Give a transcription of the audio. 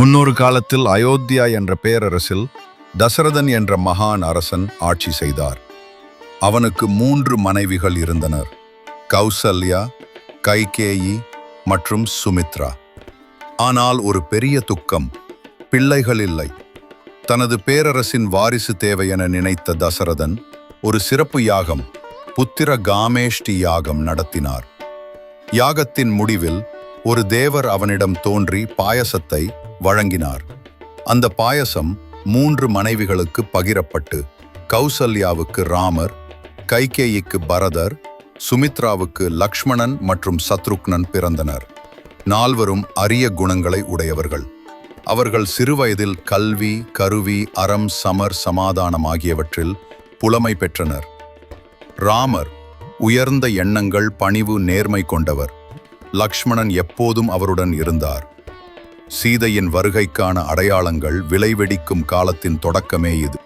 முன்னொரு காலத்தில் அயோத்தியா என்ற பேரரசில் தசரதன் என்ற மகான் அரசன் ஆட்சி செய்தார். அவனுக்கு மூன்று மனைவிகள் இருந்தனர். கௌசல்யா கைகேயி மற்றும் சுமித்ரா. ஆனால் ஒரு பெரிய துக்கம் பிள்ளைகள் இல்லை. தனது பேரரசின் வாரிசு தேவை என நினைத்த தசரதன் ஒரு சிறப்பு யாகம் புத்திர காமேஷ்டி யாகம் நடத்தினார். யாகத்தின் முடிவில் ஒரு தேவர் அவனிடம் தோன்றி பாயசத்தை வழங்கினார். அந்த பாயசம் மூன்று மனைவிகளுக்கு பகிரப்பட்டு கௌசல்யாவுக்கு ராமர் கைகேயிக்கு பரதர் சுமித்ராவுக்கு லக்ஷ்மணன் மற்றும் சத்ருக்னன் பிறந்தனர். நால்வரும் அரிய குணங்களை உடையவர்கள். அவர்கள் சிறுவயதில் கல்வி கருவி அறம் சமர் சமாதானம் ஆகியவற்றில் புலமை பெற்றனர். ராமர் உயர்ந்த எண்ணங்கள் பணிவு நேர்மை கொண்டவர். லக்ஷ்மணன் எப்போதும் அவருடன் இருந்தார். சீதையின் வருகைக்கான அடையாளங்கள் விளைவெடிக்கும் காலத்தின் தொடக்கமே இது.